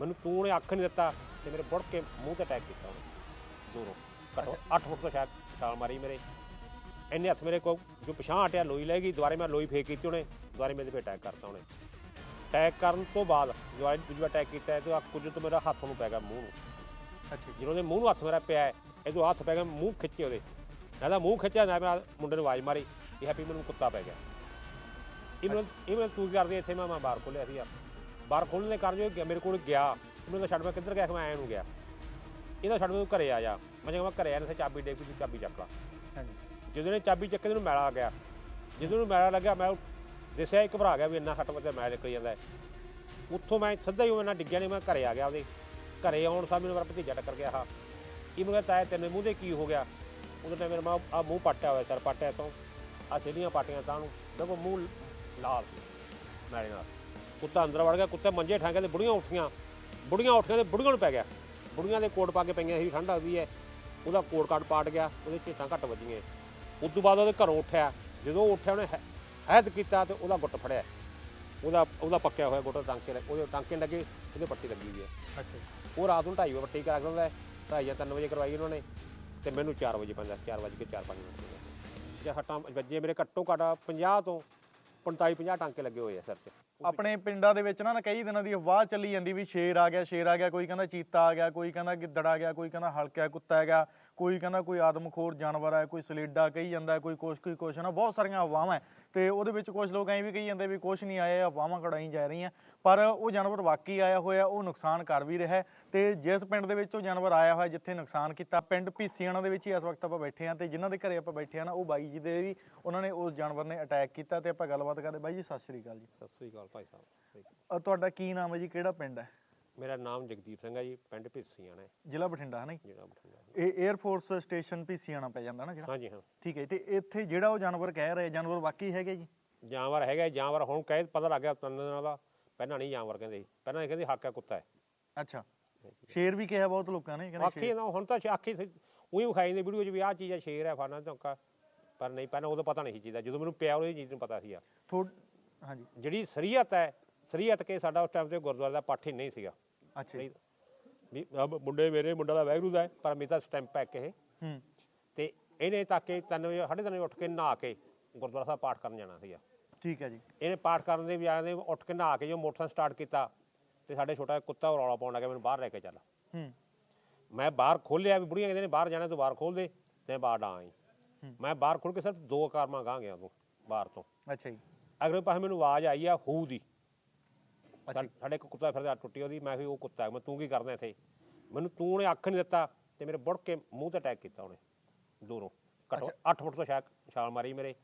ਮੈਨੂੰ ਤੂੰ ਨੇ ਅੱਖ ਨਹੀਂ ਦਿੱਤਾ ਤੇ ਮੇਰੇ ਬੁੜ ਕੇ ਮੂੰਹ ਤੇ ਅਟੈਕ ਕੀਤਾ ਉਹਨੇ। ਦੂਰੋਂ ਘੱਟੋ 8 ਫੁੱਟ ਤੋਂ ਸ਼ਾਇਦ ਛਾਲ ਮਾਰੀ ਮੇਰੇ। ਇੰਨੇ ਹੱਥ ਮੇਰੇ ਕੋ ਜੋ ਪਛਾਣ ਹਟਿਆ ਲੋਈ ਲੈ ਗਈ ਦੁਬਾਰੇ ਮੈਂ ਲੋਈ ਫੇਕ ਕੀਤੀ ਉਹਨੇ ਦੁਬਾਰੇ ਮੇਰੇ ਤੇ ਅਟੈਕ ਕਰਤਾ ਉਹਨੇ। ਅਟੈਕ ਕਰਨ ਤੋਂ ਬਾਅਦ ਦੁਬਾਰੇ ਦੂਜੀ ਅਟੈਕ ਕੀਤਾ ਤੇ ਆ ਕੁਝ ਤੋਂ ਮੇਰਾ ਹੱਥ ਨੂੰ ਪੈ ਗਿਆ ਮੂੰਹ ਨੂੰ। ਅੱਛਾ ਜਦੋਂ ਦੇ ਮੂੰਹ ਨੂੰ ਹੱਥ ਮੇਰਾ ਪਿਆ ਇਹਦੋਂ ਹੱਥ ਪੈ ਗਿਆ ਮੂੰਹ ਖਿੱਚੇ ਉਹਦੇ। ਮੈਂ ਤਾਂ ਮੂੰਹ ਖਿੱਚਿਆ ਨਾ ਮੈਂ ਮੁੰਡੇ ਨੂੰ ਆਵਾਜ਼ ਮਾਰੀ ਇਹ ਹੈਪੀ ਮੈਨੂੰ ਕੁੱਤਾ ਪੈ ਗਿਆ। ਇਹ ਮੈਨੂੰ ਇਹ ਮੈਨੂੰ ਤੂੰ ਕਰਦੀ ਇੱਥੇ? ਮੈਂ ਮੈਂ ਬਾਹਰ ਖੋਲਿਆ ਸੀ ਯਾਰ। ਬਾਹਰ ਖੋਲ੍ਹਣ ਦੇ ਕਾਰਨ ਜੋ ਮੇਰੇ ਕੋਲ ਗਿਆ ਮੈਨੂੰ ਤਾਂ ਛੱਡ ਮੈਂ ਕਿੱਧਰ ਗਿਆ ਕਿ ਮੈਂ ਐਂ ਨੂੰ ਗਿਆ। ਇਹਦਾ ਛੱਡ ਮੈਨੂੰ ਘਰੇ ਆ ਜਾ। ਮੈਂ ਕਿਹਾ ਮੈਂ ਘਰੇ ਆ ਨਾ ਚਾਬੀ ਦੇ ਤੂੰ ਚਾਬੀ ਚੱਕ ਲਾ। ਹਾਂਜੀ। ਜਦੋਂ ਨੇ ਚਾਬੀ ਚੱਕੇ ਨੂੰ ਮੈਲਾ ਆ ਗਿਆ। ਜਦੋਂ ਨੂੰ ਮੈਲਾ ਲੱਗਿਆ ਮੈਂ ਦਿਸਿਆ ਹੀ ਘਬਰਾ ਗਿਆ ਵੀ ਇੰਨਾ ਖੱਟ ਵਜੇ ਮੈਲ ਨਿਕਲ ਜਾਂਦਾ। ਹੈ। ਉੱਥੋਂ ਮੈਂ ਸਿੱਧਾ ਹੀ ਉਹ ਨਾਲ ਡਿੱਗਿਆ ਨਹੀਂ ਮੈਂ ਘਰੇ ਆ ਗਿਆ ਉਹਦੇ। ਘਰੇ ਆਉਣ ਸਾਰ ਮੈਨੂੰ ਮੇਰਾ ਭਤੀਜਾ ਟੱਕਰ ਗਿਆ ਹਾਂ ਇਹ ਮੈਨੂੰ ਕਹਿੰਦਾ ਤਾਇਆ ਤੇਰੇ ਮੂੰਹ ਦੇ ਕੀ ਹੋ ਗਿਆ? ਉਹਦੇ ਟਾਈਮ ਮੇਰੇ ਮਾਂ ਆ ਮੂੰਹ ਪਾਟਿਆ ਹੋਇਆ ਸਰ ਪਾਟਿਆ ਤੋਂ ਆ ਸੇਲੀਆਂ ਪਾਟੀਆਂ ਤਾਂ ਨੂੰ ਦੇਖੋ ਮੂੰਹ ਲਾਲ ਸੀ ਨਾਲ। ਕੁੱਤਾ ਅੰਦਰ ਵੜ ਗਿਆ ਕੁੱਤੇ ਮੰਜੇ ਠਾਂਗੇ ਤੇ ਬੁੜੀਆਂ ਉੱਠੀਆਂ। ਬੁੜੀਆਂ ਉੱਠੀਆਂ ਤੇ ਬੁੜੀਆਂ ਨੂੰ ਪੈ ਗਿਆ। ਬੁੜੀਆਂ ਦੇ ਕੋਟ ਪਾ ਕੇ ਪਈਆਂ ਸੀ ਠੰਡ ਲੱਗਦੀ ਹੈ। ਉਹਦਾ ਕੋਟ ਕਾਟ ਪਾਟ ਗਿਆ ਉਹਦੇ ਝੇਟਾਂ ਘੱਟ ਵੱਜੀਆਂ ਉਸ ਤੋਂ ਬਾਅਦ ਉਹਦੇ ਘਰੋਂ ਉੱਠਿਆ। ਜਦੋਂ ਉੱਠਿਆ ਉਹਨੇ ਹੈਦ ਕੀਤਾ ਤੇ ਉਹਦਾ ਗੁੱਟ ਫੜਿਆ। ਉਹਦਾ ਉਹਦਾ ਪੱਕਿਆ ਹੋਇਆ ਗੁੱਟ ਟਾਂਕੇ ਲੱਗੇ ਉਹਦੇ ਟਾਂਕੇ ਲੱਗੇ ਉਹਦੇ ਪੱਟੀ ਲੱਗੀ ਹੋਈ ਹੈ। ਅੱਛਾ ਉਹ ਰਾਤ ਨੂੰ 2:30 ਵਜੇ ਪੱਟੀ ਕਰਾ ਦਿੰਦਾ ਹੈ। ਢਾਈ ਜਾਂ 3 ਵਜੇ ਕਰਵਾਈ ਉਹਨਾਂ ਨੇ ਤੇ ਮੈਨੂੰ 4 ਵਜੇ ਪੈਂਦਾ 4 ਵਜੇ ਕੇ 4-5 ਮਿੰਟ ਜੇ ਹੱਟਾਂ ਵੱਜੇ ਮੇਰੇ ਘੱਟੋ ਘੱਟ 50 ਤੋਂ 45 50 ਟਾਂਕੇ ਲੱਗੇ ਹੋਏ ਆ ਸਿਰ 'ਚ ਆਪਣੇ ਪਿੰਡਾਂ ਦੇ ਵਿੱਚ ਨਾ ਨਾ ਕਈ ਦਿਨਾਂ ਦੀ ਅਫਵਾਹ ਚੱਲੀ ਜਾਂਦੀ ਵੀ ਸ਼ੇਰ ਆ ਗਿਆ, ਸ਼ੇਰ ਆ ਗਿਆ, ਕੋਈ ਕਹਿੰਦਾ ਚੀਤਾ ਆ ਗਿਆ, ਕੋਈ ਕਹਿੰਦਾ ਗਿੱਦੜ ਆ ਗਿਆ, ਕੋਈ ਕਹਿੰਦਾ ਹਲਕਾ ਕੁੱਤਾ ਹੈਗਾ ਕੋਈ ਕਹਿੰਦਾ ਕੋਈ ਆਦਮਖੋਰ ਜਾਨਵਰ ਹੈ ਕੋਈ ਸਲੇਡਾ ਕਹੀ ਜਾਂਦਾ ਕੋਈ ਕੁਛ ਕੋਈ ਕੁਛ ਨਾ ਬਹੁਤ ਸਾਰੀਆਂ ਅਫਵਾਹਾਂ ਤੇ ਉਹਦੇ ਵਿੱਚ ਕੁਝ ਲੋਕ ਐਂ ਵੀ ਕਹੀ ਜਾਂਦੇ ਵੀ ਕੁਛ ਨਹੀਂ ਆਇਆ ਅਫਵਾਹਾਂ ਕਢਾਈ ਜਾ ਰਹੀਆਂ। ਪਰ ਉਹ ਜਾਨਵਰ ਵਾਕਈ ਆਇਆ ਹੋਇਆ ਉਹ ਨੁਕਸਾਨ ਕਰ ਵੀ ਰਿਹਾ ਤੇ ਜਿਸ ਪਿੰਡ ਦੇ ਵਿੱਚ ਉਹ ਜਾਨਵਰ ਆਇਆ ਹੋਇਆ ਜਿੱਥੇ ਨੁਕਸਾਨ ਕੀਤਾ ਪਿੰਡ ਭੀਸੀਆਣਾ ਦੇ ਵਿੱਚ ਹੀ ਇਸ ਵਕਤ ਆਪਾਂ ਬੈਠੇ ਹਾਂ ਤੇ ਜਿਨ੍ਹਾਂ ਦੇ ਘਰੇ ਆਪਾਂ ਬੈਠੇ ਹਾਂ ਨਾ ਉਹ ਬਾਈ ਜੀ ਦੇ ਵੀ ਉਹਨਾਂ ਨੇ ਉਸ ਜਾਨਵਰ ਨੇ ਅਟੈਕ ਕੀਤਾ ਤੇ ਆਪਾਂ ਗੱਲਬਾਤ ਕਰਦੇ ਬਾਈ ਜੀ ਸਤਿ ਸ਼੍ਰੀ ਅਕਾਲ ਜੀ। ਸਤਿ ਸ੍ਰੀ ਅਕਾਲ ਭਾਈ ਸਾਹਿਬ। ਤੁਹਾਡਾ ਕੀ ਨਾਮ ਹੈ ਜੀ? ਕਿਹੜਾ ਪਿੰਡ ਹੈ? ਮੇਰਾ ਨਾਮ ਜਗਦੀਪ ਸਿੰਘ ਹੈ ਜੀ ਪਿੰਡ ਭਿੱਸੀਆਂ ਨੇ ਜ਼ਿਲ੍ਹਾ ਬਠਿੰਡਾ ਹੈ ਨਾ ਜੀ? ਜਿਹੜਾ ਬਠਿੰਡਾ ਇਹ 에ਅਰ ਫੋਰਸ ਸਟੇਸ਼ਨ ਭੀਸੀਆਣਾ ਪੈ ਜਾਂਦਾ ਨਾ ਜਿਹੜਾ? ਹਾਂਜੀ ਹਾਂ। ਠੀਕ ਹੈ ਜੀ, ਤੇ ਇੱਥੇ ਜਿਹੜਾ ਉਹ ਜਾਨਵਰ ਕਹਿ ਰਹੇ ਜਾਨਵਰ ਵਾਕਈ ਹੈਗੇ ਜੀ? ਜਾਨਵਰ ਹੈਗਾ ਜਾਨਵਰ ਹੁਣ ਕਹਿ ਪਤਾ ਲੱਗ ਗਿਆ ਤਿੰਨ ਦਿਨਾਂ ਦਾ ਪਹਿਲਾਂ ਨਹੀਂ ਜਾਨਵਰ ਕਹਿੰਦੇ ਸੀ। ਪਹਿਲਾਂ ਇਹ ਕਹਿੰਦੇ ਹੱਕਾ ਕੁੱਤਾ ਹੈ। ਅੱਛਾ। ਸ਼ੇਰ ਵੀ ਕਿਹਾ ਬਹੁਤ ਲੋਕਾਂ ਨੇ ਕਹਿੰਦੇ ਆਖੀ ਨਾ ਹੁਣ ਤਾਂ ਆਖੀ ਉਹੀ ਵਿਖਾਈ ਜਾਂਦੇ ਵੀਡੀਓ 'ਚ ਵੀ ਆਹ ਚੀਜ਼ ਹੈ ਸ਼ੇਰ ਹੈ ਫਾਨਾ ਧੋਕਾ ਪਰ ਨਹੀਂ ਪਹਿਲਾਂ ਉਦੋਂ ਪਤਾ ਨਹੀਂ ਸੀ ਚੀਜ਼ ਦਾ ਜਦੋਂ ਮੈਨੂੰ ਪਿਆ ਉਹ ਚੀਜ਼ ਨੂੰ ਪਤਾ ਸੀਗਾ ਥੋੜ ਹਾਂਜੀ। ਜਿਹੜੀ ਸਰੀਅਤ ਹੈ ਸਰੀਅਤ ਕੇ ਸਾਡਾ ਉਸ ਟਾਈਮ ਤੇ ਗੁਰਦੁਆਰੇ ਦਾ ਪਾਠ ਹੀ ਨਹੀਂ ਸੀਗਾ। ਅੱਛਾ ਜੀ। ਵੀ ਮੁੰਡੇ ਮੇਰੇ ਮੁੰਡਾ ਦਾ ਵੈਗਰੂ ਦਾ ਹੈ ਪਰ ਮੇਰਾ ਸਟੈਂਪ ਹੈ ਕਿ ਹੂੰ। ਤੇ ਇਹਨੇ ਤਾਂ ਕਿ ਤਿੰਨ ਵਜੇ ਸਾਢੇ ਤਿੰਨ ਵਜੇ ਉੱਠ ਕੇ ਨਹਾ ਕੇ ਗੁਰਦੁਆਰਾ ਸਾਹਿਬ ਪਾਠ ਕਰਨ ਜਾਣਾ ਸੀਗਾ। ਠੀਕ ਹੈ ਜੀ। ਇਹਨੇ ਪਾਠ ਕਰਨ ਦੇ ਵੀ ਆਲੇ ਉੱਠ ਕੇ ਨਹਾ ਕੇ ਜੋ ਮੋਟਰਸਾਈਕਲ ਸਟਾਰਟ ਕੀਤਾ ਤੇ ਸਾਡੇ ਛੋਟਾ ਕੁੱਤਾ ਰੌਲਾ ਪਾਉਣ ਲੱਗਾ ਮੈਨੂੰ ਬਾਹਰ ਲੈ ਕੇ ਚੱਲ। ਹੂੰ। ਮੈਂ ਬਾਹਰ ਖੋਲਿਆ ਵੀ ਬੁੜੀਆਂ ਕਹਿੰਦੇ ਨੇ ਬਾਹਰ ਜਾਣਾ ਤੂੰ ਬਾਹਰ ਖੋਲ ਦੇ ਤੇ ਬਾਹਰ ਡਾਂ ਆਈ। ਮੈਂ ਬਾਹਰ ਖੋਲ ਕੇ ਸਿਰਫ ਦੋ ਕਾਰਮਾਂ ਗਾਂ ਗਿਆ ਤੂੰ ਬਾਹਰ ਤੋਂ। ਅੱਛਾ ਜੀ। ਅਗਲੇ ਪਾਸੇ ਮੈਨੂੰ ਆਵਾਜ਼ ਆਈ ਆ ਹੂ ਦੀ। ਸਾ- ਸਾਡੇ ਇੱਕ ਕੁੱਤਾ ਫਿਰਦਾ ਟੁੱਟੀ ਉਹਦੀ ਮੈਂ ਵੀ ਉਹ ਕੁੱਤਾ ਹੈ, ਮੈਂ ਤੂੰ ਕੀ ਕਰਦਾ ਇੱਥੇ? ਮੈਨੂੰ ਤੂੰ ਨੇ ਅੱਖ ਨਹੀਂ ਦਿੱਤਾ ਤੇ ਮੇਰੇ ਬੁੜ ਕੇ ਮੂੰਹ ਤੇ ਅਟੈਕ ਕੀਤਾ ਉਹਨੇ ਦੂਰੋਂ। ਘੱਟੋ 8 ਫੁੱਟ ਤੋਂ ਸ਼ਾਇਦ ਛਾਲ ਮਾਰੀ ਮੇਰੇ।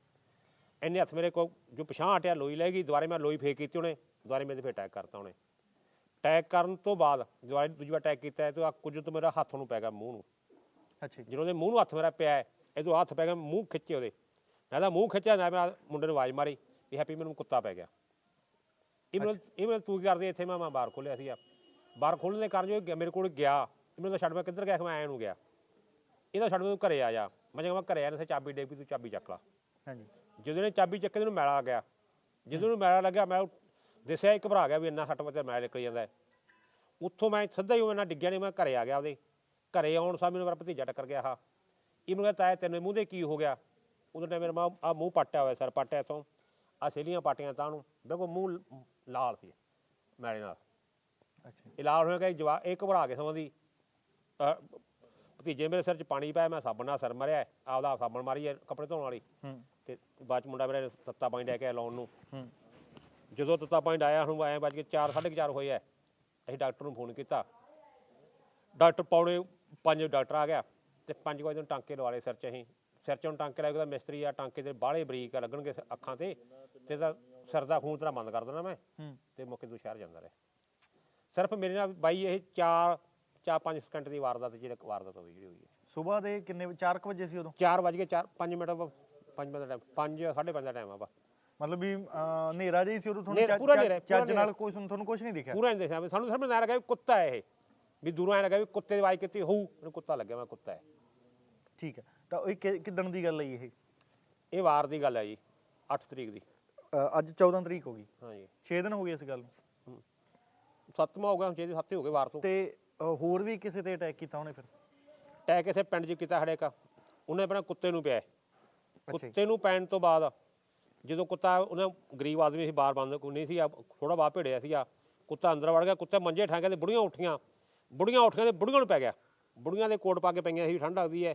ਇੰਨੇ ਹੱਥ ਮੇਰੇ ਕੋ ਜੋ ਪਛਾਣ ਹਟਿਆ ਲੋਈ ਲੈ ਗਈ ਦੁਬਾਰੇ ਮੈਂ ਲੋਈ ਫੇਕ ਕੀਤੀ ਉਹਨੇ ਦੁਬਾਰੇ ਮੇਰੇ ਤੇ ਅਟੈਕ ਕਰਤਾ ਉਹਨੇ। ਅਟੈਕ ਕਰਨ ਤੋਂ ਬਾਅਦ ਦੁਬਾਰੇ ਦੂਜੀ ਵਾਰ ਅਟੈਕ ਕੀਤਾ ਤੇ ਆ ਕੁਝ ਤੋਂ ਮੇਰਾ ਹੱਥ ਨੂੰ ਪੈ ਗਿਆ ਮੂੰਹ ਨੂੰ। ਅੱਛਾ ਜੀ। ਜਦੋਂ ਦੇ ਮੂੰਹ ਨੂੰ ਹੱਥ ਮੇਰਾ ਪਿਆ ਇਹਦੋਂ ਹੱਥ ਪੈ ਗਿਆ ਮੂੰਹ ਖਿੱਚੇ ਉਹਦੇ। ਮੈਂ ਤਾਂ ਮੂੰਹ ਖਿੱਚਿਆ ਨਾ ਮੈਂ ਮੁੰਡੇ ਨੂੰ ਆਵਾਜ਼ ਮਾਰੀ ਵੀ ਹੈਪੀ ਮੈਨੂੰ ਕੁੱਤਾ ਪੈ ਗਿਆ। ਇਹ ਮੈਨੂੰ ਤੂੰ ਕੀ ਕਰਦੀ ਇੱਥੇ? ਮੈਂ ਮੈਂ ਬਾਹਰ ਖੋਲਿਆ ਸੀਗਾ। ਬਾਹਰ ਖੋਲ੍ਹਣ ਦੇ ਕਾਰਨ ਜੋ ਮੇਰੇ ਕੋਲ ਗਿਆ ਮੈਨੂੰ ਤਾਂ ਛੱਡ ਮੈਂ ਕਿੱਧਰ ਗਿਆ? ਮੈਂ ਐਂ ਨੂੰ ਗਿਆ। ਇਹਦਾ ਛੱਡ ਮੈਨੂੰ ਘਰੇ ਆ ਜਾ। ਮੈਂ ਕਿਹਾ ਮੈਂ ਘਰੇ ਆ ਨਾ ਚਾਬੀ ਦੇ ਵੀ ਤੂੰ ਚਾਬੀ ਚੱਕ ਲਾ। ਹਾਂਜੀ। ਜਦੋਂ ਨੇ ਚਾਬੀ ਚੱਕੇ ਨੂੰ ਮੈਲਾ ਆ ਗਿਆ। ਜਦੋਂ ਨੂੰ ਮੈਲਾ ਲੱਗਿਆ ਮੈਂ ਦਿਸਿਆ ਹੀ ਘਬਰਾ ਗਿਆ ਵੀ ਇੰਨਾ ਸੱਟ ਵਜੇ ਮੈਲ ਨਿਕਲ ਜਾਂਦਾ। ਉੱਥੋਂ ਮੈਂ ਸਿੱਧਾ ਹੀ ਉਹ ਨਾਲ ਡਿੱਗਿਆ ਨਹੀਂ ਮੈਂ ਘਰੇ ਆ ਗਿਆ ਉਹਦੇ। ਘਰੇ ਆਉਣ ਸਾਰ ਮੈਨੂੰ ਮੇਰਾ ਭਤੀਜਾ ਟੱਕਰ ਗਿਆ ਹਾਂ ਇਹ ਮੈਨੂੰ ਕਹਿੰਦਾ ਤਾਇਆ ਤੇਰੇ ਮੂੰਹ ਦੇ ਕੀ ਹੋ ਗਿਆ? ਉਦੋਂ ਟਾਈਮ ਮੇਰੇ ਮਾਂ ਆ ਮੂੰਹ ਪਾਟਿਆ ਹੋਇਆ ਸਰ ਪਾਟਿਆ ਤੋਂ ਆ ਸੇਲੀਆਂ ਪਾਟੀਆਂ ਤਾਂ ਨੂੰ ਦੇਖੋ ਮੂੰਹ ਲਾਲ ਸੀ ਮੈਲੇ ਨਾਲ। ਅੱਛਾ ਇਹ ਲਾਲ ਹੋਇਆ ਕਿ ਜਵਾ ਇਹ ਘਬਰਾ ਕੇ ਸਮਾਂ ਦੀ ਅਹ, ਭਤੀਜੇ ਮੇਰੇ ਸਿਰ 'ਚ ਪਾਣੀ ਪਾਇਆ ਮੈਂ ਸਾਬਣ ਨਾਲ ਸਿਰ ਮਰਿਆ ਆਪਦਾ ਸਾਬਣ ਮਾਰੀ ਹੈ ਕੱਪੜੇ ਧੋਣ ਵਾਲੀ। ਹੂੰ। ਤੇ ਬਾਅਦ ਚ ਮੁੰਡਾ ਮੇਰੇ ਤੱਤਾ ਪਾਣੀ ਲੈ ਕੇ ਆਇਆ ਲਾਉਣ ਨੂੰ। ਹੂੰ। ਜਦੋਂ ਤੱਤਾ ਪਾਣੀ ਆਇਆ ਹੁਣ ਆਏ ਵੱਜ ਕੇ 4 4:30 ਹੋਏ ਐ। ਅਸੀਂ ਡਾਕਟਰ ਨੂੰ ਫੋਨ ਕੀਤਾ। ਡਾਕਟਰ ਪੌਣੇ 5 ਡਾਕਟਰ ਆ ਗਿਆ ਤੇ 5 ਵਜੇ ਨੂੰ ਟਾਂਕੇ ਲਵਾ ਲਏ ਸਿਰ 'ਚ ਅਸੀਂ। ਸਿਰ 'ਚੋਂ ਟਾਂਕੇ ਲੱਗ ਉਹਦਾ ਮਿਸਤਰੀ ਆ ਟਾਂਕੇ ਦੇ ਬਾਹਲੇ ਬਰੀਕ ਆ ਲੱਗਣਗੇ ਸ- ਅੱਖਾਂ ਤੇ। ਤੇ ਤਾਂ ਸਿਰ ਦਾ ਖੂਨ ਤੇਰਾ ਬੰਦ ਕਰ ਦੇਣਾ ਮੈਂ। ਹੂੰ। ਤੇ ਮੁੱਕੇ ਤੋਂ ਸ਼ਹਿਰ ਜਾਂਦਾ ਰਿਹਾ। ਸਿਰਫ ਮੇਰੇ ਨਾਲ ਬਾਈ ਇਹ 4 4 5 ਸਕਿੰਟ ਦੀ ਵਾਰਦਾਤ ਜਿਹੜੀ ਵਾਰਦਾਤ ਹੋਈ ਜਿਹੜੀ ਹੋਈ ਹੈ। ਸਵੇਰ ਦੇ ਕਿੰਨੇ 4 ਵਜੇ ਸੀ ਉਦੋਂ? 4 ਵਜ ਕੇ 4 5 ਮਿੰਟ 5 ਮਿੰਟ ਦਾ ਟਾਈਮ 5 5:30 ਦਾ ਟਾਈਮ ਆ ਬਾ ਮਤਲਬ ਵੀ ਅਹ, ਹਨੇਰਾ ਜਿਹਾ ਹੀ ਸੀ ਉਦੋਂ ਤੁਹਾਨੂੰ? ਹਨੇਰਾ- ਚੱਜ- ਪੂਰਾ ਹਨੇਰਾ, ਪੂਰਾ ਚੱਜ ਨਾਲ ਹਨੇਰਾ। ਕੋਈ ਤੁਹਾਨੂੰ ਕੁਝ ਨਹੀਂ ਦਿਖਿਆ? ਪੂਰਾ ਨਹੀਂ ਦੇਖਿਆ। ਵੀ ਸਾਨੂੰ ਸਮਝ ਨਾ ਲੱਗਾ ਵੀ ਕੁੱਤਾ ਹੈ ਇਹ। ਵੀ ਦੂਰੋਂ ਐ ਲੱਗਾ ਵੀ ਕੁੱਤੇ ਦੀ ਆਵਾਜ਼ ਕੀਤੀ ਹੋਊ ਮੈਨੂੰ ਕੁੱਤਾ ਲੱਗਿਆ ਮੈਂ ਕੁੱਤਾ ਹੈ। ਠੀਕ ਹੈ। ਤਾਂ ਇਹ ਕਿ- ਕਿੱਦਣ ਦੀ ਗੱਲ ਹੈ ਜੀ ਇਹ? ਇਹ ਵਾਰ ਦੀ ਗੱਲ ਹੈ ਜੀ 8 ਤਰੀਕ ਦੀ। ਅੱਜ 14 ਤਰੀਕ ਹੋ ਗਈ। ਹਾਂ ਜੀ 6 ਦਿਨ ਹੋ ਗਏ ਇਸ ਗੱਲ ਨੂੰ? ਸੱਤਵਾਂ ਹੋ ਗਿਆ ਜਿਹਦੇ ਸੱਤੇ ਹੋ ਗਏ ਵਾਰ ਤੋਂ। ਤੇ ਅ, ਹੋਰ ਵੀ ਕਿਸੇ ਤੇ ਅਟੈਕ ਕੀਤਾ ਉਹਨੇ ਫਿਰ? ਟੈਕ ਇਥੇ ਪਿੰਡ 'ਚ ਕੀਤਾ ਇੱਕ। ਉਹਨੇ ਆਪਣਾ ਕੁੱਤੇ ਨੂੰ ਪਿਆ। ਅੱਛਾ ਜੀ। ਕੁੱਤੇ ਨੂੰ ਪੈਣ ਤੋਂ ਬਾਅਦ ਜਦੋਂ ਕੁੱਤਾ ਉਹਨੇ ਗਰੀਬ ਆਦਮੀ ਸੀ ਬਾਹਰ ਬੰਦ ਕੋਈ ਨਹੀਂ ਸੀ ਥੋੜਾ ਬਾਹ ਭੇੜਿਆ ਸੀਗਾ। ਕੁੱਤਾ ਅੰਦਰ ਵੜ ਗਿਆ ਕੁੱਤੇ ਮੰਜੇ ਠਾਂ ਕੇ ਤੇ ਬੁੜੀਆਂ ਉੱਠੀਆਂ। ਬੁੜੀਆਂ ਉੱਠੀਆਂ ਤੇ ਬੁੜੀਆਂ ਨੂੰ ਪੈ ਗਿਆ। ਬੁੜੀਆਂ ਦੇ ਕੋਟ ਪਾ ਕੇ ਪਈਆਂ ਸੀ ਠੰਡ ਲੱਗਦੀ ਹੈ।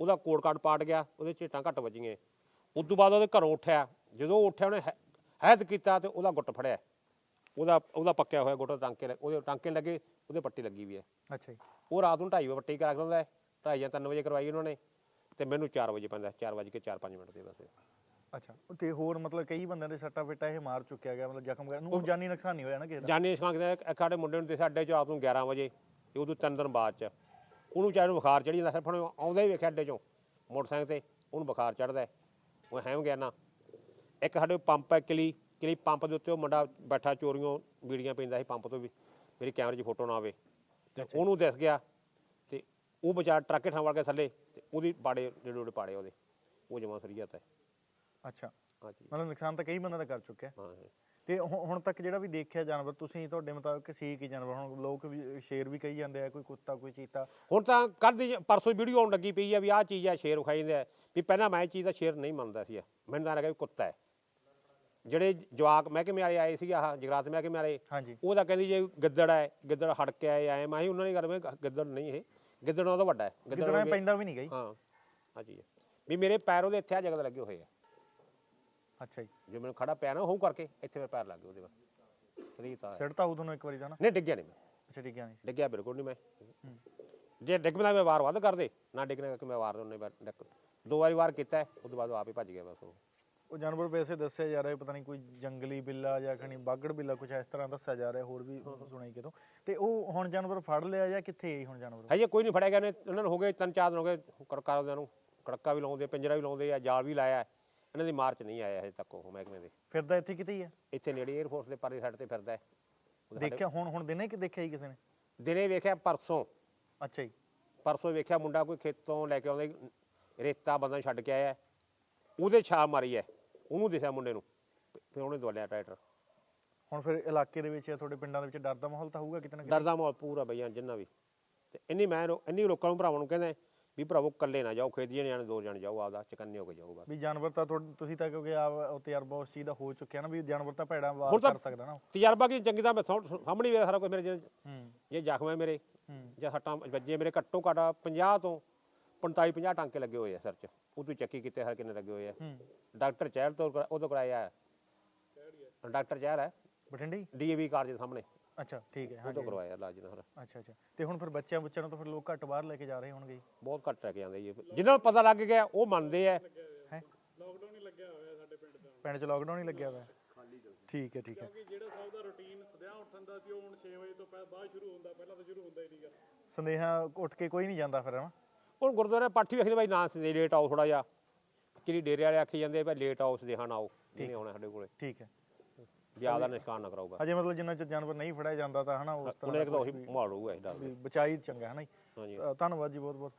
ਉਹਦਾ ਕੋਟ ਕਾਟ ਪਾਟ ਗਿਆ ਉਹਦੇ ਝੇਟਾਂ ਘੱਟ ਵੱਜੀਆਂ। ਉਸ ਤੋਂ ਬਾਅਦ ਉਹਦੇ ਘਰੋਂ ਉੱਠਿਆ। ਜਦੋਂ ਉੱਠਿਆ ਉਹਨੇ ਹੈ- ਹੈਦ ਕੀਤਾ ਤੇ ਉਹਦਾ ਗੁੱਟ ਫੜਿਆ। ਉਹਦਾ ਉਹਦਾ ਪੱਕਿਆ ਹੋਇਆ ਗੁੱਟ ਟਾਂਕੇ ਉਹਦੇ ਟਾਂਕੇ ਲੱਗੇ ਉਹਦੇ ਪੱਟੀ ਲੱਗੀ ਵੀ ਹੈ। ਅੱਛਾ ਜੀ। ਉਹ ਰਾਤ ਨੂੰ 2:30 ਵਜੇ ਪੱਟੀ ਕਰਾ ਦਿੰਦਾ 2:30 ਜਾਂ 3 ਵਜੇ ਕਰਵਾਈ ਉਹਨਾਂ ਨੇ ਤੇ ਮੈਨੂੰ 4 ਵਜੇ ਪੈਂਦਾ 4 ਵਜੇ ਕੇ 4-5 ਮਿੰਟ ਦੇ ਬਸ। ਅੱਛਾ ਤੇ ਹੋਰ ਮਤਲਬ ਕਈ ਬੰਦਿਆਂ ਦੇ ਸੱਟਾ ਫੇਟਾ ਇਹ ਮਾਰ ਚੁੱਕਿਆ ਗਿਆ ਮਤਲਬ ਜ਼ਖਮ ਵਗੈਰਾ ਨੂੰ ਜਾਨੀ ਨੁਕਸਾਨ ਨਹੀਂ ਹੋਇਆ ਨਾ ਕਿਸੇ ਦਾ? ਜਾਨੀ ਇੱਕ ਸਾਡੇ ਮੁੰਡੇ ਨੂੰ ਦੇ ਸਾਡੇ ਚ ਰਾਤ ਨੂੰ 11 ਵਜੇ ਤੇ ਉਦੋਂ ਤਿੰਨ ਦਿਨ ਬਾਅਦ ਚ। ਉਹਨੂੰ ਚਾਹੇ ਨੂੰ ਬੁਖਾਰ ਚੜੀ ਜਾਂਦਾ ਸਿਰਫ ਉਹਨੇ ਆਉਂਦਾ ਹੀ ਵੇਖਿਆ ਅੱਡੇ ਚੋਂ ਮੋਟਰਸਾਈਕਲ ਤੇ ਉਹਨੂੰ ਬੁਖਾਰ ਚੜਦਾ ਉਹ ਹੈਮ ਗਿਆ ਨਾ। ਇੱਕ ਸਾਡੇ ਪੰਪ ਹੈ ਕਿਲੀ ਕਿਲੀ ਪੰਪ ਦੇ ਉੱਤੇ ਉਹ ਮੁੰਡਾ ਬੈਠਾ ਚੋਰੀਆਂ ਬੀੜੀਆਂ ਪੈਂਦਾ ਸੀ ਪੰਪ ਤੋਂ ਵੀ ਮੇਰੀ ਕੈਮਰੇ 'ਚ ਫੋਟੋ ਨਾ ਆਵੇ। ਤੇ ਉਹਨੂੰ ਦਿਸ ਗਿਆ ਤੇ ਉਹ ਵਿਚਾਰਾ ਟਰੱਕੇ ਠਾਂ ਵੜ ਕੇ ਥੱਲੇ ਤੇ ਉਹਦੀ ਬਾੜੇ ਉਹਦੇ ਪਾੜੇ ਉਹਦੇ। ਉਹ ਜਮਾ ਸਰੀਅਤ ਹੈ। ਅੱਛਾ। ਹਾਂਜੀ। ਮਤਲਬ ਨੁਕਸਾਨ ਤਾਂ ਕਈ ਬੰਦਿਆਂ ਦਾ ਕਰ ਚੁੱਕਿਆ। ਹਾਂ। ਤੇ ਹੁ- ਹੁਣ ਤੱਕ ਜਿਹੜਾ ਵੀ ਦੇਖਿਆ ਜਾਨਵਰ ਤੁਸੀਂ ਤੁਹਾਡੇ ਮੁਤਾਬਕ ਸੀ ਕੀ ਜਾਨਵਰ? ਹੁਣ ਲੋਕ ਵੀ ਸ਼ੇਰ ਵੀ ਕਹੀ ਜਾਂਦੇ ਆ ਕੋਈ ਕੁੱਤਾ ਕੋਈ ਚੀਤਾ। ਹੁਣ ਤਾਂ ਕੱਲ੍ਹ ਦੀ ਪਰਸੋਂ ਵੀਡੀਓ ਆਉਣ ਲੱਗੀ ਪਈ ਆ ਵੀ ਆਹ ਚੀਜ਼ ਆ ਸ਼ੇਰ ਵਿਖਾਈ ਜਾਂਦਾ ਵੀ ਪਹਿਲਾਂ ਮੈਂ ਇਹ ਚੀਜ਼ ਦਾ ਸ਼ੇਰ ਨਹੀਂ ਮੰਨਦਾ ਸੀ ਮੈਨੂੰ ਤਾਂ ਲੱਗਾ ਵੀ ਕੁੱਤਾ ਹੈ। ਜਿਹੜੇ ਜਵਾਕ ਮਹਿਕਮੇ ਵਾਲੇ ਆਏ ਸੀ ਆਹ ਜਗਰਾਤ ਮਹਿਕਮੇ ਵਾਲੇ ਹਾਂਜੀ। ਉਹ ਤਾਂ ਕਹਿੰਦੀ ਜੇ ਗਿੱਦੜ ਹੈ ਗਿੱਦੜ ਹੜ ਕੇ ਆਏ ਆਏ ਮੈਂ ਹੀ ਉਹਨਾਂ ਨੇ ਗੱਲ ਮੈਂ ਗਿੱਦੜ ਨਹੀਂ ਇਹ। ਗਿੱਦੜ ਤਾਂ ਵੱਡਾ ਹੈ। ਗਿੱਦੜਾਂ ਗਿਆ- ਪੈਂਦਾ ਵੀ ਨਹੀਂ ਗਈ ਹਾਂ ਆ ਚੀਜ਼ ਹੈ। ਵੀ ਮੇਰੇ ਪੈਰ ਉਹਦੇ ਇੱਥੇ ਆ ਜਗ੍ਹਾ ਤੇ ਲੱਗੇ ਹੋਏ ਆ। ਅੱਛਾ ਜੀ। ਜੇ ਮੈਨੂੰ ਖੜਾ ਪਿਆ ਨਾ ਉਹ ਕਰਕੇ ਇੱਥੇ ਮੇਰੇ ਪੈਰ ਲੱਗ ਗਏ ਉਹਦੇ ਵਾ ਰੀਤਾ ਹੈ। ਸਿੜਤਾ ਉਹ ਤੁਹਾਨੂੰ ਇੱਕ ਵਾਰੀ ਤਾਂ ਨਾ ਨਹੀਂ ਡਿੱਗਿਆ ਨਹੀਂ ਮੈਂ। ਅੱਛਾ ਹੈ ਨਹੀਂ। ਡਿੱਗਿਆ ਬਿਲਕੁਲ ਨਹੀਂ ਮੈਂ। ਜੇ ਡਿੱਗ ਮੈਂ ਵਾਰ ਵੱਧ ਕਰਦੇ। ਨਾ ਡਿੱਗਣਾ ਕਿ ਮੈਂ ਵਾਰ ਉਹਨੇ ਡਿੱਗ- ਦੋ ਵਾਰੀ ਵਾਰ ਕੀਤਾ ਉਸ ਤੋਂ ਬਾਅਦ ਆਪ ਹੀ ਭੱਜ ਗਿਆ ਬਸ ਉਹ। ਉਹ ਜਾਨਵਰ ਵੈਸੇ ਦੱਸਿਆ ਜਾ ਰਿਹਾ ਪਤਾ ਨਹੀਂ ਕੋਈ ਜੰਗਲੀ ਬਿੱਲਾ ਜਾਂ ਖਣੀ ਬਾਗੜ ਬਿੱਲਾ ਕੁਝ ਇਸ ਤਰ੍ਹਾਂ ਦੱਸਿਆ ਜਾ ਰਿਹਾ ਹੋਰ ਵੀ ਸੁਣਾਈ ਕਿਤੋਂ। ਤੇ ਉਹ ਹੁਣ ਜਾਨਵਰ ਫੜ ਲਿਆ ਜਾਂ ਕਿੱਥੇ ਹੈ ਹੁਣ ਜਾਨਵਰ? ਹਜੇ ਕੋਈ ਨਹੀਂ ਫੜਿਆ ਗਿਆ ਨੇ ਉਹਨਾਂ ਨੂੰ ਹੋ ਗਏ ਤਿੰਨ ਚਾਰ ਦਿਨ ਹੋ ਗਏ ਨੂੰ ਕੜਕਾ ਵੀ ਲਾਉਂਦੇ ਪਿੰਜਰਾ ਵੀ ਲਾਉਂਦੇ ਆ ਜਾਲ ਵੀ ਲਾਇਆ। ਇਹਨਾਂ ਦੀ ਮਾਰਚ ਨਹੀਂ ਆਇਆ ਹਜੇ ਤੱਕ ਉਹ ਮਹਿਕਮੇ ਦੇ। ਫਿਰਦਾ ਇੱਥੇ ਕਿਤੇ ਹੀ ਹੈ ਇੱਥੇ ਨੇੜੇ 에ਅਰ ਫੋਰਸ ਦੇ ਪਰਲੇ ਸਾਈਡ ਤੇ ਫਿਰਦਾ ਹੈ। ਸਾਡੇ- ਦੇਖਿਆ ਹੁਣ ਹੁਣ ਦਿਨੇ ਕਿ ਦੇਖਿਆ ਹੀ ਕਿਸੇ ਨੇ? ਦਿਨੇ ਵੇਖਿਆ ਪਰਸੋਂ। ਅੱਛਾ ਜੀ। ਪਰਸੋਂ ਵੇਖਿਆ ਮੁੰਡਾ ਕੋਈ ਖੇਤੋਂ ਲੈ ਕੇ ਆਉਂਦਾ ਰੇਤਾ ਬੰਦਾ ਛੱਡ ਕੇ ਆਇਆ। ਉਹਦੇ ਛਾਪ ਮਾਰੀ ਹੈ। ਉਹਨੂੰ ਦਿਸਿਆ ਮੁੰਡੇ ਨੂੰ। ਫਿਰ ਉਹਨੇ ਦਵਾਲਿਆ ਟਰੈਕਟਰ। ਹੁਣ ਫਿਰ ਇਲਾਕੇ ਦੇ ਵਿੱਚ ਜਾਂ ਤੁਹਾਡੇ ਪਿੰਡਾਂ ਦੇ ਵਿੱਚ ਡਰ ਦਾ ਮਾਹੌਲ ਤਾਂ ਹੋਊਗਾ ਕਿਤੇ ਨਾ ਕਿਤੇ? ਡਰ ਦਾ ਮਾਹੌਲ ਪੂਰਾ ਬਈਆਂ ਜਿੰਨਾ ਵੀ। ਤੇ ਇੰਨੀ ਮੈਂ ਲੋ- ਇੰਨੀ ਲੋਕਾਂ ਨੂੰ ਭਰਾਵਾਂ ਨੂੰ ਕਹਿੰਦਾ ਵੀ ਭਰਾਵੋ ਇਕੱਲੇ ਨਾ ਜਾਓ ਖੇਤ ਜਾਣੇ ਦੋ ਜਾਣੇ ਜਾਓ ਆਪਦਾ ਚਕੰਨੇ ਹੋ ਕੇ ਜਾਓ ਬਸ। ਵੀ ਜਾਨਵਰ ਤਾਂ ਤੁਹਾਡੇ- ਤੁਸੀਂ ਤਾਂ ਕਿਉਂਕਿ ਆ ਉਹ ਤਜਰਬਾ ਉਸ ਚੀਜ਼ ਦਾ ਹੋ ਚੁੱਕਿਆ ਨਾ ਵੀ ਜਾਨਵਰ ਤਾਂ ਭੈੜਾ ਵਾਰ ਹੁਣ ਤਾਂ- ਕਰ ਸਕਦਾ ਨਾ ਉਹ। ਤਜਰਬਾ ਕੀ ਚੰਗੀ ਤਾਂ ਮੈਂ ਸੌ- ਸਾਹਮਣੇ ਵੇਖ ਸਾਰਾ ਕੁਝ ਮੇਰੇ ਜੇ ਹੂੰ। ਜੇ ਜ਼ਖਮ ਹੈ ਮੇਰੇ ਹੂੰ। ਜਾਂ ਸੱਟਾਂ ਵੱਜੇ ਮੇਰੇ ਘੱਟੋ ਘੱਟ 50 ਤੋਂ 45 50 ਟਾਂਕੇ ਲੱਗੇ ਹੋਏ ਆ ਸਿਰ 'ਚ। ਉਹ ਤੋਂ ਚੱਕੀ ਕੀਤੇ ਹਰ ਕਿੰਨੇ ਲੱਗੇ ਹੋਏ ਆ। ਹੂੰ। ਡਾਕਟਰ ਚਹਿਲ ਤੋਂ ਕਰਾ- ਉਹ ਤੋਂ ਕਰਾਇਆ ਹੈ ਡਾਕਟਰ ਚਹਿਲ ਹੈ। ਬਠਿੰਡੇ? ਹੀ? ਡੀਏਵੀ ਕਾਰਜ ਦੇ ਸਾਹਮਣੇ। ਅੱਛਾ ਠੀਕ ਹੈ ਉਹ ਹਾਂਜੀ ਕਰਵਾਇਆ ਇਲਾਜ ਨਾਲ ਅੱਛਾ ਅੱਛਾ। ਤੇ ਹੁਣ ਫਿਰ ਬੱਚਿਆਂ ਬੱਚਿਆਂ ਨੂੰ ਤਾਂ ਫਿਰ ਲੋਕ ਘੱਟ ਬਾਹਰ ਲੈ ਕੇ ਜਾ ਰਹੇ ਹੋਣਗੇ ਜੀ। ਬਹੁਤ ਘੱਟ ਲੈ ਕੇ ਜਾਂਦੇ ਜੀ। ਜਿਨ੍ਹਾਂ ਨੂੰ ਪਤਾ ਲੱਗ ਗਿਆ ਉਹ ਮੰਨਦੇ ਆ। ਹੈ? ਪਿੰਡ 'ਚ ਲੋਕਡਾਊਨ ਹੀ ਲੱਗਿਆ ਹੋਇਆ। ਠੀਕ ਹੈ ਠੀਕ ਹੈ। ਕਿ ਜਿਹੜਾ ਸਭ ਦਾ ਰੁਟੀਨ ਸਦਿਆਂ ਉੱਠਣ ਦਾ ਸੀ ਉਹ ਹੁਣ 6 ਵਜੇ ਤੋਂ ਪਹਿਲਾਂ ਬਾਅਦ ਸ਼ੁਰੂ ਹੁੰਦਾ ਪਹਿਲਾਂ ਤਾਂ ਸ਼ੁਰੂ ਹੁੰਦਾ ਹੀ ਨਹੀਂਗਾ ਸੰਦੇਹਾ ਉੱਠ ਕੇ ਕੋਈ ਨਹੀਂ ਜਾਂਦਾ ਫਿਰ ਹਨਾ ਹੁਣ ਗੁਰਦੁਆਰੇ ਪਾਠੀ ਵੇਖਦੇ ਬਾਈ ਨਾ ਸੀ ਲੇਟ ਆਓ ਥੋੜਾ ਜਿਹਾ। ਕਿਹੜੀ ਡੇਰੇ ਵਾਲੇ ਆਖੀ ਜਾਂਦੇ ਭਾਈ ਲੇਟ ਆਓ ਸਦੇਹਾਂ ਆਓ। ਜਿਹਨੇ ਆਉਣਾ ਸਾਡੇ ਕੋਲੇ। ਠੀਕ ਹੈ। ਜ਼ਿਆਦਾ ਨਿਸ਼ਕਾਨ ਨਾ ਕਰਾਊਗਾ। ਅਜੇ ਮਤਲਬ ਜਿੰਨਾ ਚਿਰ ਜਾਨਵਰ ਨਹੀਂ ਫੜਿਆ ਜਾਂਦਾ ਤਾਂ ਹਨਾ ਉਸ ਉਹਨੇ ਇੱਕ ਤਾਂ ਤਰ੍ਹਾਂ ਉਹੀ ਮਾਰ ਲਊਗਾ ਇਹ ਡਰ ਵੀ ਬਚਾਈ ਚੰਗਾ ਹਨਾ ਜੀ। ਹਾਂਜੀ। ਧੰਨਵਾਦ ਜੀ ਬਹੁਤ ਬਹੁਤ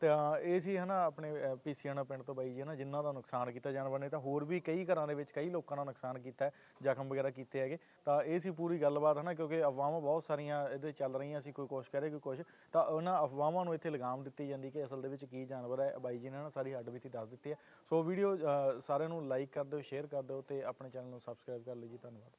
ਤਾਂ ਇਹ ਸੀ ਹਨਾ ਆਪਣੇ ਪੀਸੀਆਣਾ ਪਿੰਡ ਤੋਂ ਬਾਈ ਜੀ ਹਨਾ, ਜਿਨ੍ਹਾਂ ਦਾ ਨੁਕਸਾਨ ਕੀਤਾ ਜਾਨਵਰ ਨੇ, ਤਾਂ ਹੋਰ ਵੀ ਕਈ ਘਰਾਂ ਦੇ ਵਿੱਚ, ਕਈ ਲੋਕਾਂ ਦਾ ਨੁਕਸਾਨ ਕੀਤਾ ਜ਼ਖਮ ਵਗੈਰਾ ਕੀਤੇ ਹੈਗੇ। ਤਾਂ ਇਹ ਸੀ ਪੂਰੀ ਗੱਲਬਾਤ ਹਨਾ, ਕਿਉਂਕਿ ਅਫਵਾਹਾਂ ਬਹੁਤ ਸਾਰੀਆਂ ਇਹਦੇ ਚੱਲ ਰਹੀਆਂ ਸੀ ਕੋਈ ਕੁਛ ਕਰੇ ਕੋਈ ਕੁਛ। ਤਾਂ ਉਹਨਾਂ ਅਫਵਾਹਾਂ ਨੂੰ ਇੱਥੇ ਲਗਾਮ ਦਿੱਤੀ ਜਾਂਦੀ ਕਿ ਅਸਲ ਦੇ ਵਿੱਚ ਕੀ ਜਾਨਵਰ ਹੈ। ਬਾਈ ਜੀ ਨੇ ਨਾ ਸਾਰੀ ਹੱਡ ਬੀਤੀ ਦੱਸ ਦਿੱਤੀ ਹੈ। ਸੋ ਵੀਡੀਓ ਸਾਰਿਆਂ ਨੂੰ ਲਾਈਕ ਕਰ ਦਿਓ, ਸ਼ੇਅਰ ਕਰ ਦਿਓ ਤੇ ਆਪਣੇ ਚੈਨਲ ਨੂੰ ਸਬਸਕ੍ਰਾਈਬ ਕਰ ਲਿਓ ਜੀ। ਧੰਨਵਾਦ।